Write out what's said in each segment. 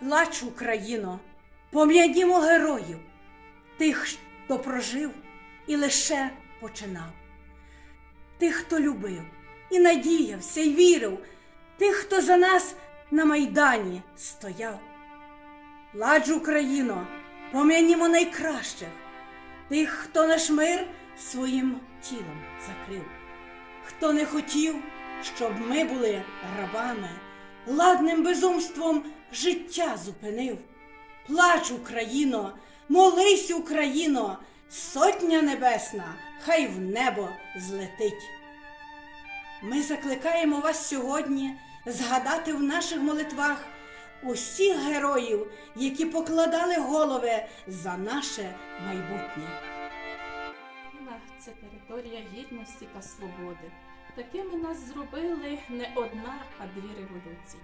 Плач, Україно, пом'янімо героїв, тих, хто прожив і лише починав, тих, хто любив і надіявся, і вірив, тих, хто за нас на Майдані стояв. Плач, Україно, пом'янімо найкращих, тих, хто наш мир своїм тілом закрив, хто не хотів, щоб ми були рабами, ладним безумством життя зупинив. Плач, Україно, молись, Україно, сотня небесна, хай в небо злетить. Ми закликаємо вас сьогодні згадати в наших молитвах усіх героїв, які покладали голови за наше майбутнє. Територія гідності та свободи. Такими нас зробили не одна, а дві революції.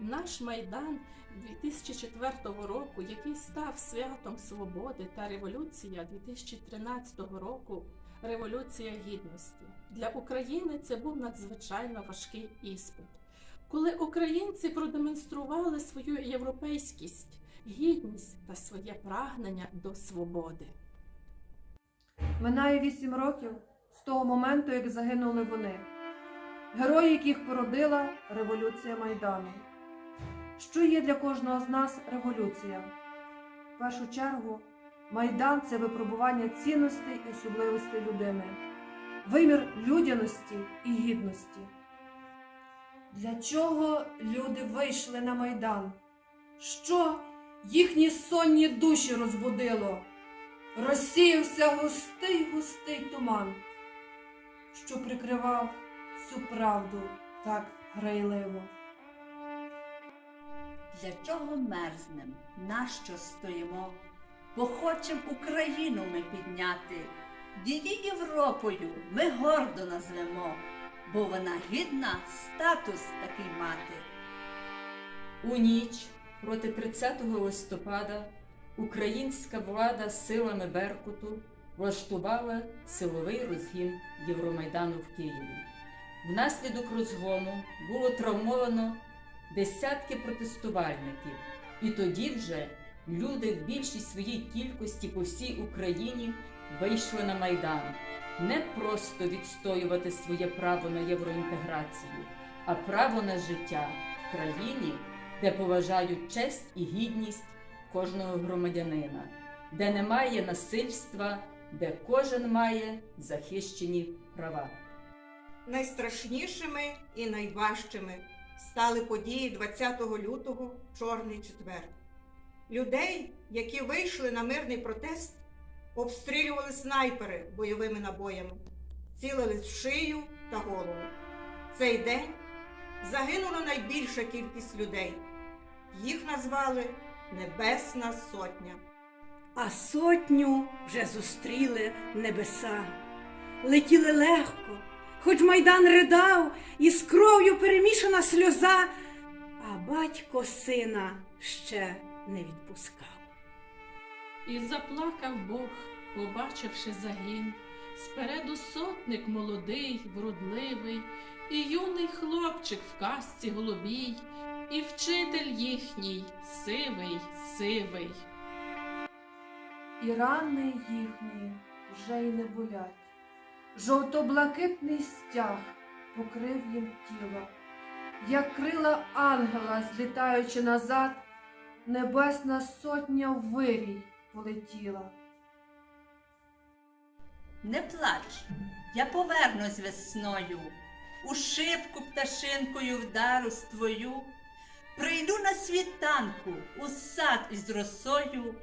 Наш майдан 2004 року, який став святом свободи, та революція 2013 року Революція Гідності. Для України це був надзвичайно важкий іспит. Коли українці продемонстрували свою європейськість, гідність та своє прагнення до свободи. Минає вісім років з того моменту, як загинули вони, герої, яких породила революція Майдану. Що є для кожного з нас революція? В першу чергу, Майдан це випробування цінностей і особливостей людини, вимір людяності і гідності. Для чого люди вийшли на Майдан? Що їхні сонні душі розбудило? Розсіявся густий густий туман, що прикривав всю правду так грайливо. Для чого мерзнем, нащо стоїмо? Бо хочем Україну ми підняти, її Європою ми гордо назвемо, бо вона гідна статус такий мати. У ніч проти 30 листопада українська влада силами Беркуту влаштувала силовий розгін Євромайдану в Києві. Внаслідок розгону було травмовано десятки протестувальників, і тоді вже люди в більшій своїй кількості по всій Україні вийшли на Майдан не просто відстоювати своє право на євроінтеграцію, а право на життя в країні, де поважають честь і гідність кожного громадянина, де немає насильства, де кожен має захищені права. Найстрашнішими і найважчими стали події 20 лютого Чорний четвер. Людей, які вийшли на мирний протест, обстрілювали снайпери бойовими набоями, цілили в шию та голову. Цей день загинула найбільша кількість людей. Їх назвали Небесна Сотня. А сотню вже зустріли небеса. Летіли легко, хоч майдан ридав, і з кров'ю перемішана сльоза, а батько сина ще не відпускав. І заплакав Бог, побачивши загін. Спереду сотник молодий, вродливий, і юний хлопчик в касці голубій, і вчитель їхній сивий, сивий. І рани їхні вже й не болять. Жовто-блакитний стяг покрив їм тіло, як крила ангела, злітаючи назад, небесна сотня вирій полетіла. Не плач, я повернусь весною, у шибку пташинкою вдару з твою, прийду на світанку у сад із росою,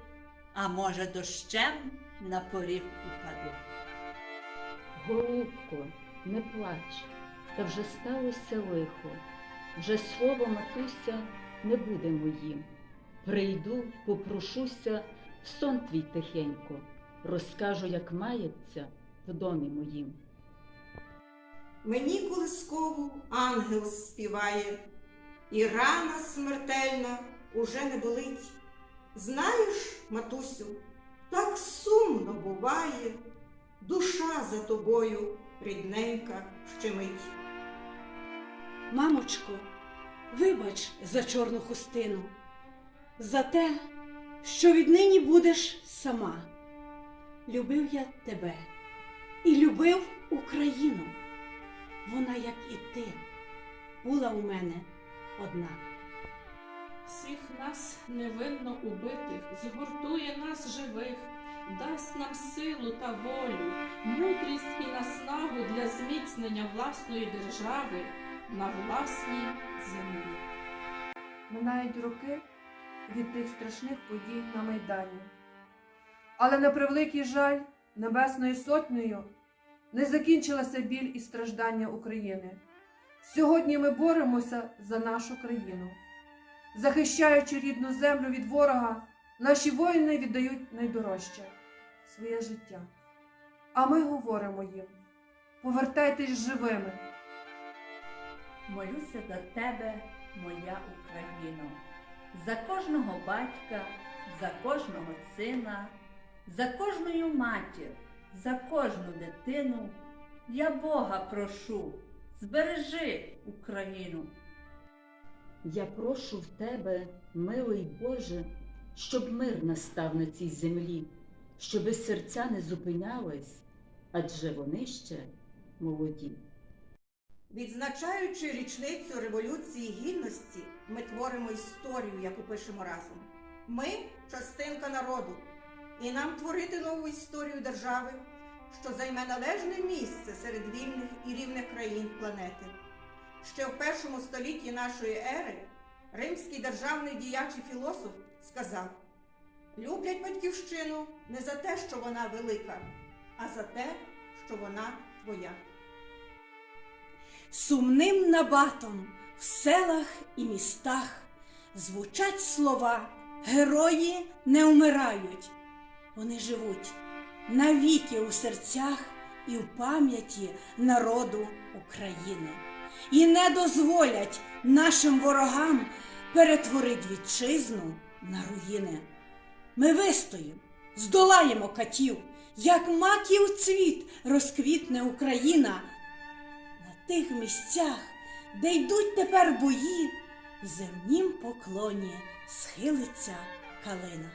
а може, дощем на поріг упаду. Голубко, не плач, та вже сталося лихо, вже слово матуся не буде моїм. Прийду, попрошуся в сон твій тихенько, розкажу, як мається в домі моїм. Мені колискову ангел співає, і рана смертельна уже не болить. Знаєш, матусю, так сумно буває, душа за тобою рідненька щемить. Мамочко, вибач за чорну хустину. за те, що віднині будеш сама. Любив я тебе і любив Україну. Вона, як і ти, була у мене одна. Всіх нас невинно убитих, згуртує нас живих, дасть нам силу та волю, мудрість і наснагу для зміцнення власної держави на власній землі. Минають роки від тих страшних подій на Майдані. Але на превеликий жаль, Небесною Сотнею не закінчилася біль і страждання України. Сьогодні ми боремося за нашу країну. Захищаючи рідну землю від ворога, наші воїни віддають найдорожче своє життя. А ми говоримо їм: повертайтесь живими. Молюся за тебе, моя Україно, за кожного батька, за кожного сина, за кожною матір, за кожну дитину. Я Бога прошу, збережи Україну. Я прошу в тебе, милий Боже, щоб мир настав на цій землі, щоби серця не зупинялись, адже вони ще молоді. Відзначаючи річницю Революції Гідності, ми творимо історію, яку пишемо разом. Ми частинка народу, і нам творити нову історію держави, що займе належне місце серед вільних і рівних країн планети. Ще в першому столітті нашої ери римський державний діяч і філософ сказав: люблять батьківщину не за те, що вона велика, а за те, що вона твоя. Сумним набатом в селах і містах звучать слова Герої не вмирають, вони живуть навіки у серцях і в пам'яті народу України і не дозволять нашим ворогам перетворити вітчизну на руїни. Ми вистоїмо, здолаємо катів, як маків цвіт розквітне Україна на тих місцях, де йдуть тепер бої, в земнім поклоні схилиться калина.